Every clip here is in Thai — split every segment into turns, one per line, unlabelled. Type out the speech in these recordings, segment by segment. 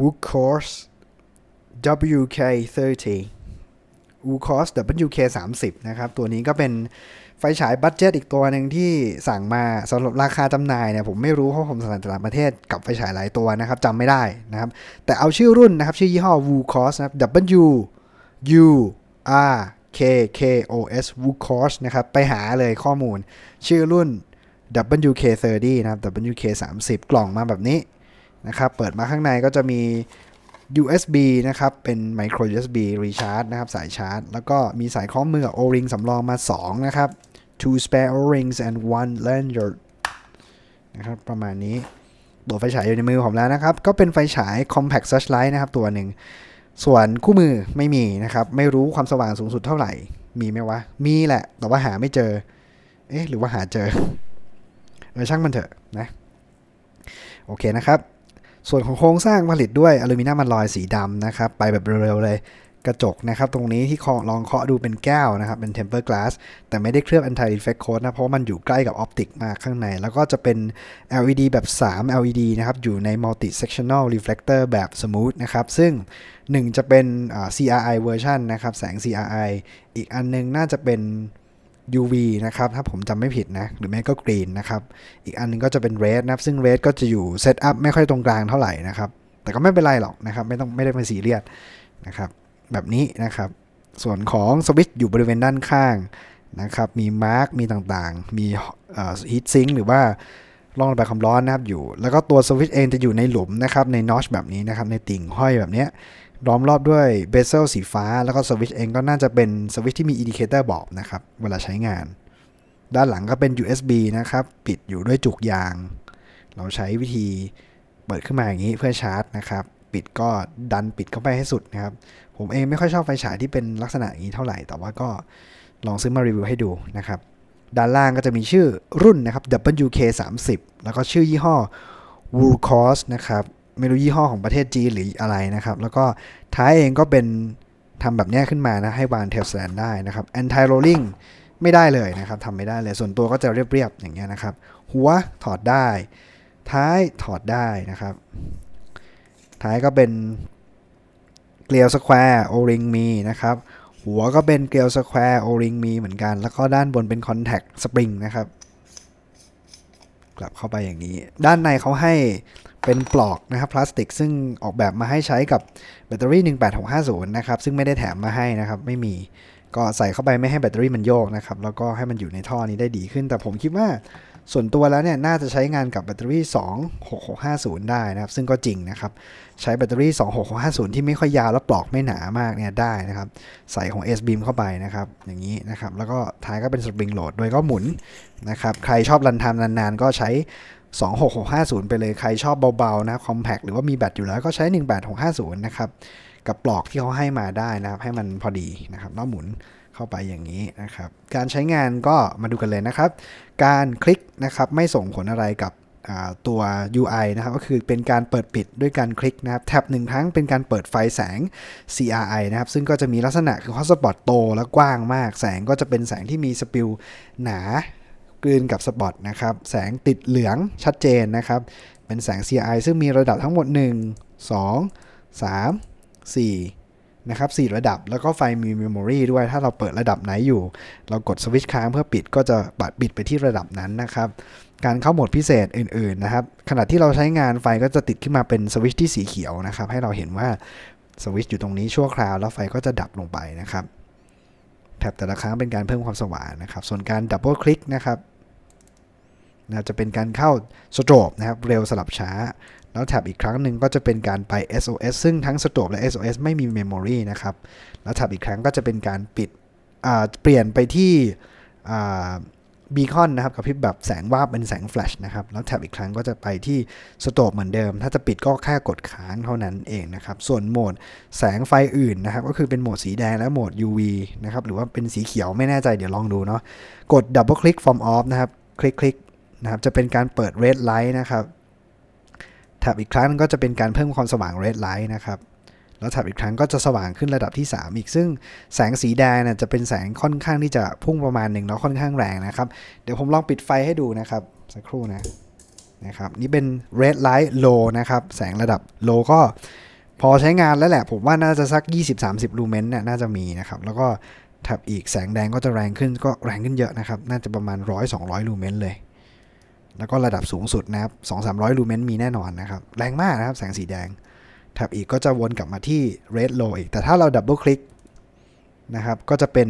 WooCourse WK30 WooCourse WK30 นะครับ ตัวนี้ก็เป็นไฟฉายบัตเจ็ตอีกตัวหนึ่งที่สั่งมาสำหรับราคาจำหน่ายเนี่ยผมไม่รู้เพราะผมสั่งจากต่างประเทศกับไฟฉายหลายตัวนะครับจำไม่ได้นะครับ แต่เอาชื่อรุ่นนะครับ ชื่อยี่ห้อ WooCourse นะครับ W U R K K O S WooCourse นะครับ ไปหาเลยข้อมูล ชื่อรุ่น WK30 นะครับ WK30 กล่องมาแบบนี้ นะครับ เปิดมาข้างในก็จะมี USB นะครับ เป็น micro USB recharge นะครับ สายชาร์จ แล้วก็มีสายคล้องมือกับ O-ring สำรองมา 2 นะครับ two spare O-rings and one lanyard นะครับ ประมาณนี้ตัวไฟฉายอยู่ในมือผมแล้วนะครับ ก็เป็นไฟฉาย compact searchlight นะครับ ตัวหนึ่ง ส่วนคู่มือไม่มีนะครับ ไม่รู้ความสว่างสูงสุดเท่าไหร่ มีไหมวะ มีแหละ แต่ว่าหาไม่เจอ เอ๊ะ หรือว่าหาเจอ เออช่างมันเถอะนะ โอเคนะครับ ส่วนของโครงสร้างผลิตด้วยอลูมิเนียมมันลอยสีดำนะครับ ไปแบบเร็วๆเลยกระจกนะครับ ตรงนี้ที่ลองเคาะดูเป็นแก้วนะครับ เป็น temper glass แต่ไม่ได้เคลือบ anti reflect coat นะ เพราะมันอยู่ใกล้กับออปติกมากข้างใน แล้วก็จะเป็น LED แบบ 3 LED นะครับ อยู่ใน multi sectional reflector แบบ smooth นะครับ ซึ่ง1จะเป็น CRI version นะครับ แสง CRI อีกอันนึงน่าจะเป็น UV นะครับ ถ้าผมจำไม่ผิดนะ หรือไม่ก็ green นะครับ อีกอันนึงก็จะเป็น red นะครับ ซึ่ง red ก็จะอยู่ set up ไม่ค่อยตรงกลางเท่าไหร่นะครับ แต่ก็ไม่เป็นไรหรอกนะครับ ไม่ต้องไม่ได้เป็นสีเรียสนะครับ แบบนี้นะครับ ส่วนของสวิตช์อยู่บริเวณด้านข้างนะครับ มีมาร์กมีต่างๆ มีฮีทซิงหรือว่าร่องระบายความร้อนนะครับอยู่ แล้วก็ตัวสวิตช์เองจะอยู่ในหลุมนะครับ ในนอชแบบนี้นะครับ ในติ่งห้อยแบบนี้ ล้อมรอบด้วยเบเซลสีฟ้า แล้วก็สวิตช์เองก็น่าจะเป็นสวิตช์ที่มีอินดิเคเตอร์บอกนะครับ เวลาใช้งาน ด้านหลังก็เป็น USB นะครับ ปิดอยู่ด้วยจุกยาง เราใช้วิธีเปิดขึ้นมาอย่างนี้เพื่อชาร์จนะครับ ปิดก็ดันปิดเข้าไปให้สุดนะครับ ผมเองไม่ค่อยชอบไฟฉายที่เป็นลักษณะอย่างนี้เท่าไหร่ แต่ว่าก็ลองซื้อมารีวิวให้ดูนะครับ ด้านล่างก็จะมีชื่อรุ่นนะครับ WK30 แล้วก็ชื่อยี่ห้อ w o o c o s นะครับ ไม่รู้ยี่ห้อของประเทศจีนหรืออะไรนะครับ แล้วก็ท้ายเองก็เป็นทำแบบนี้ขึ้นมานะให้วางเทลแสนได้นะครับ anti rolling ไม่ได้เลยนะครับทำไม่ได้เลย ส่วนตัวก็จะเรียบๆอย่างเงี้ยนะครับ หัวถอดได้ ท้ายถอดได้นะครับ ท้ายก็เป็นเกลียวสแควร์โอริงมีนะครับ หัวก็เป็นเกลียวสแควร์โอริงมีเหมือนกัน แล้วก็ด้านบนเป็นคอนแทคสปริงนะครับ กลับเข้าไปอย่างนี้ ด้านในเขาให้ เป็นปลอกนะครับพลาสติก ซึ่งออกแบบมาให้ใช้กับแบตเตอรี่ 18650 นะครับ ซึ่งไม่ได้แถมมาให้นะครับ ไม่มีก็ใส่เข้าไปไม่ให้แบตเตอรี่มันโยกนะครับ แล้วก็ให้มันอยู่ในท่อนี้ได้ดีขึ้น แต่ผมคิดว่าส่วนตัวแล้วเนี่ยน่าจะใช้งานกับแบตเตอรี่ 26650 ได้นะครับ ซึ่งก็จริงนะครับ ใช้แบตเตอรี่ 26650 ที่ไม่ค่อยยาวแล้วปลอกไม่หนามากเนี่ยได้นะครับ ใส่ของ S beam เข้าไปนะครับ อย่างนี้นะครับ แล้วก็ท้ายก็เป็นสปริงโหลด โดยก็หมุนนะครับ ใครชอบรันทามนานๆ ก็ใช้ 26650 ไปเลยใครชอบเบาๆนะ compact หรือว่ามีแบตอยู่แล้วก็ใช้ 18650 นะครับ กับปลอกที่เขาให้มาได้นะครับ ให้มันพอดีนะครับแล้วหมุนเข้าไปอย่างนี้นะครับ การใช้งานก็มาดูกันเลยนะครับ การคลิกนะครับไม่ส่งผลอะไรกับตัว UI นะครับก็คือเป็นการเปิดปิดด้วยการคลิกนะครับแท็บหนึ่งครั้งเป็นการเปิดไฟแสง CRI นะครับ ซึ่งก็จะมีลักษณะคือฮอตสปอตโตและกว้างมาก แสงก็จะเป็นแสงที่มีสปิลหนา กลืนกับสปอตนะครับ แสงติดเหลืองชัดเจนนะครับ เป็นแสง C I ซึ่งมีระดับทั้งหมด 1 2 3 4 นะครับ 4 ระดับ แล้วก็ไฟมีเมมโมรีด้วย ถ้าเราเปิดระดับไหนอยู่ เรากดสวิตช์ค้างเพื่อปิดก็จะบัดปิดไปที่ระดับนั้นนะครับ การเข้าโหมดพิเศษอื่นๆนะครับ ขณะที่เราใช้งานไฟก็จะติดขึ้นมาเป็นสวิตช์ที่สีเขียวนะครับ ให้เราเห็นว่าสวิตช์อยู่ตรงนี้ชั่วคราวแล้วไฟก็จะดับลงไปนะครับ แท็บแต่ละครั้งเป็นการเพิ่มความสว่างนะครับ ส่วนการดับเบิลคลิกนะครับนะจะเป็นการเข้าสโตรบนะครับเร็วสลับช้า แล้วแท็บอีกครั้งหนึ่งก็จะเป็นการไป SOS ซึ่งทั้งสโตรบและ SOS ไม่มีเมมโมรีนะครับแล้วแท็บอีกครั้งก็จะเป็นการปิดเปลี่ยนไปที่ บีคอนนะครับกับพริบแบบแสงวาบเป็นแสงแฟลชนะครับ แล้วแท็บอีกครั้งก็จะไปที่สโตรบเหมือนเดิม ถ้าจะปิดก็แค่กดค้างเท่านั้นเองนะครับ ส่วนโหมดแสงไฟอื่นนะครับ ก็คือเป็นโหมดสีแดงและโหมด UV นะครับ หรือว่าเป็นสีเขียวไม่แน่ใจเดี๋ยวลองดูเนาะกด double click from off นะครับ คลิกคลิกนะครับจะเป็นการเปิด red light นะครับแท็บอีกครั้งก็จะเป็นการเพิ่มความสว่าง red light นะครับ แล้วแท็บอีกครั้งก็จะสว่างขึ้นระดับที่ 3 อีกซึ่งแสงสีแดงนะจะเป็นแสงค่อนข้างที่จะพุ่งประมาณหนึ่งแล้วค่อนข้างแรงนะครับ เดี๋ยวผมลองปิดไฟให้ดูนะครับ สักครู่นะนะครับนี่เป็น red light low นะครับ แสงระดับ low ก็พอใช้งานแล้วแหละ ผมว่าน่าจะสัก 20-30 ลูเมนเนี่ยน่าจะมีนะครับ แล้วก็แท็บอีกแสงแดงก็จะแรงขึ้นก็แรงขึ้นเยอะนะครับ น่าจะประมาณ 100-200 ลูเมนเลย แล้วก็ระดับสูงสุดนะครับ 2-300 ลูเมนมีแน่นอนนะครับ แรงมากนะครับ แสงสีแดง แท็บอีกก็จะวนกลับมาที่ red low อีก แต่ถ้าเราดับเบิลคลิกนะครับก็จะเป็น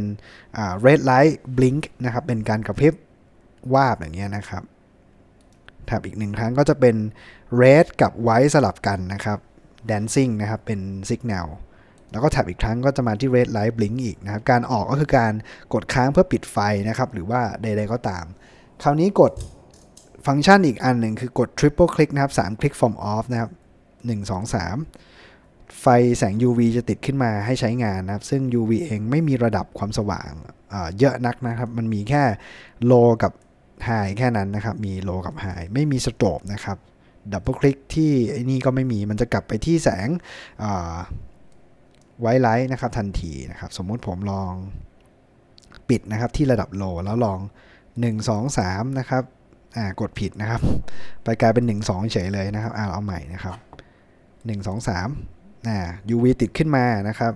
red light blink นะครับเป็นการกระพริบวาบอย่างเงี้ยนะครับแท็บอีกหนึ่งครั้งก็จะเป็น red กับ white สลับกันนะครับ dancing นะครับเป็น signal แล้วก็แท็บอีกครั้งก็จะมาที่ red light blink อีกนะครับ การออกก็คือการกดค้างเพื่อปิดไฟนะครับ หรือว่าใด ๆ ก็ตาม คราวนี้กดฟังก์ชันอีกอันหนึ่งคือกด triple click นะครับ3คลิก from off นะครับ 1 2 3 ไฟแสง UV จะติดขึ้นมาให้ใช้งานนะครับ ซึ่ง UV เองไม่มีระดับความสว่างเยอะนักนะครับ มันมีแค่ low กับ high แค่นั้นนะครับ มี low กับ high ไม่มีสโตรบนะครับดับเบิลคลิกที่ไอ้นี่ก็ไม่มีมันจะกลับไปที่แสงไวไลท์นะครับทันทีนะครับ สมมุติผมลองปิดนะครับที่ระดับ low แล้วลอง 1 2 3 นะครับ อ่ากดผิดนะครับ ไปกลายเป็น 1 2 เฉยเลยนะครับอ่าเอาใหม่นะครับ 1 2 3อ่า UV ติดขึ้นมานะครับ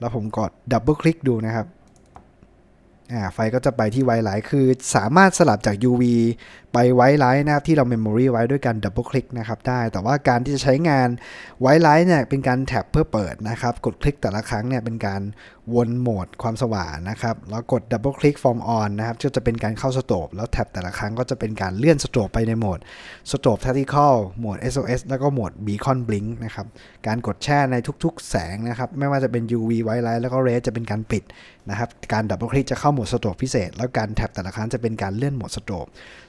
แล้วผมกดดับเบิลคลิกดูนะครับอ่าไฟก็จะไปที่ไวไลท์คือสามารถสลับจาก UV ไปไวไลท์นะครับที่เราเมมโมรีไว้ด้วยการดับเบิลคลิกนะครับได้แต่ว่าการที่จะใช้งานไวไลท์เนี่ยเป็นการแท็บเพื่อเปิดนะครับ กดคลิกแต่ละครั้งเนี่ยเป็นการ วนโหมดความสว่างนะครับ แล้วกดดับเบิลคลิก from on นะครับก็จะเป็นการเข้าสโตปแล้วแท็บแต่ละครั้งก็จะเป็นการเลื่อนสโตปไปในโหมดสโตป tactical โหมด SOS แล้วก็โหมด beacon blink นะครับ การกดแช่ในทุกๆ แสงนะครับ ไม่ว่าจะเป็น UV white light แล้วก็ red จะเป็นการปิดนะครับ การดับเบิลคลิกจะเข้าโหมดสโตปพิเศษ แล้วการแท็บแต่ละครั้งจะเป็นการเลื่อนโหมดสโตป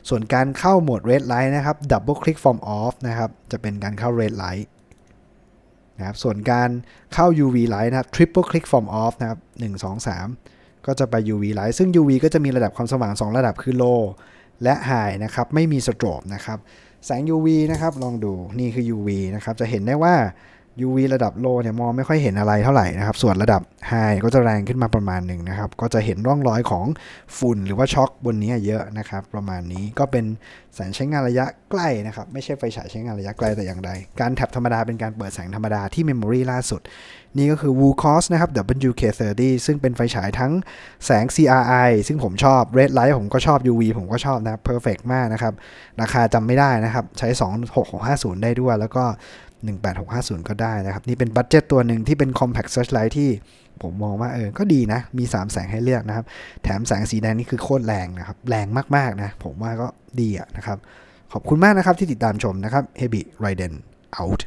ส่วนการเข้าโหมด red light นะครับดับเบิลคลิก from off นะครับจะเป็นการเข้า red light นะครับส่วนการเข้า UV light นะครับ triple click from off นะครับ1 2 3 ก็จะไป UV light ซึ่ง UV ก็จะมีระดับความสว่าง 2 ระดับคือ low และ high นะครับ ไม่มี strobe นะครับ แสง UV นะครับ ลองดู นี่คือ UV นะครับ จะเห็นได้ว่า UV ระดับ low เนี่ยมองไม่ค่อยเห็นอะไรเท่าไหร่นะครับ ส่วนระดับ high ก็จะแรงขึ้นมาประมาณหนึ่งนะครับ ก็จะเห็นร่องรอยของฝุ่นหรือว่าช็อคบนนี้เยอะนะครับ ประมาณนี้ก็เป็นแสงใช้งานระยะใกล้นะครับ ไม่ใช่ไฟฉายใช้งานระยะไกลแต่อย่างใด การแท็บธรรมดาเป็นการเปิดแสงธรรมดาที่เมมโมรีล่าสุด นี่ก็คือ WooCos นะครับ WK30 ซึ่งเป็นไฟฉายทั้งแสง CRI ซึ่งผมชอบ Red Light ผมก็ชอบ UV ผมก็ชอบนะ Perfect มากนะครับ ราคาจำไม่ได้นะครับ ใช้ 26650 ได้ด้วย แล้วก็ 18650 ก็ได้นะครับ นี่เป็นบัตเจ็ตตัวหนึ่งที่เป็น Compact Searchlight ที่ผมมองว่าเออ ก็ดีนะ มี 3 แสงให้เลือกนะครับ แถมแสงสีแดงนี่คือโคตรแรงนะครับ แรงมาก ๆ นะ ผมว่าก็ดีอะนะครับ ขอบคุณมากนะครับที่ติดตามชมนะครับ Heavy Raiden out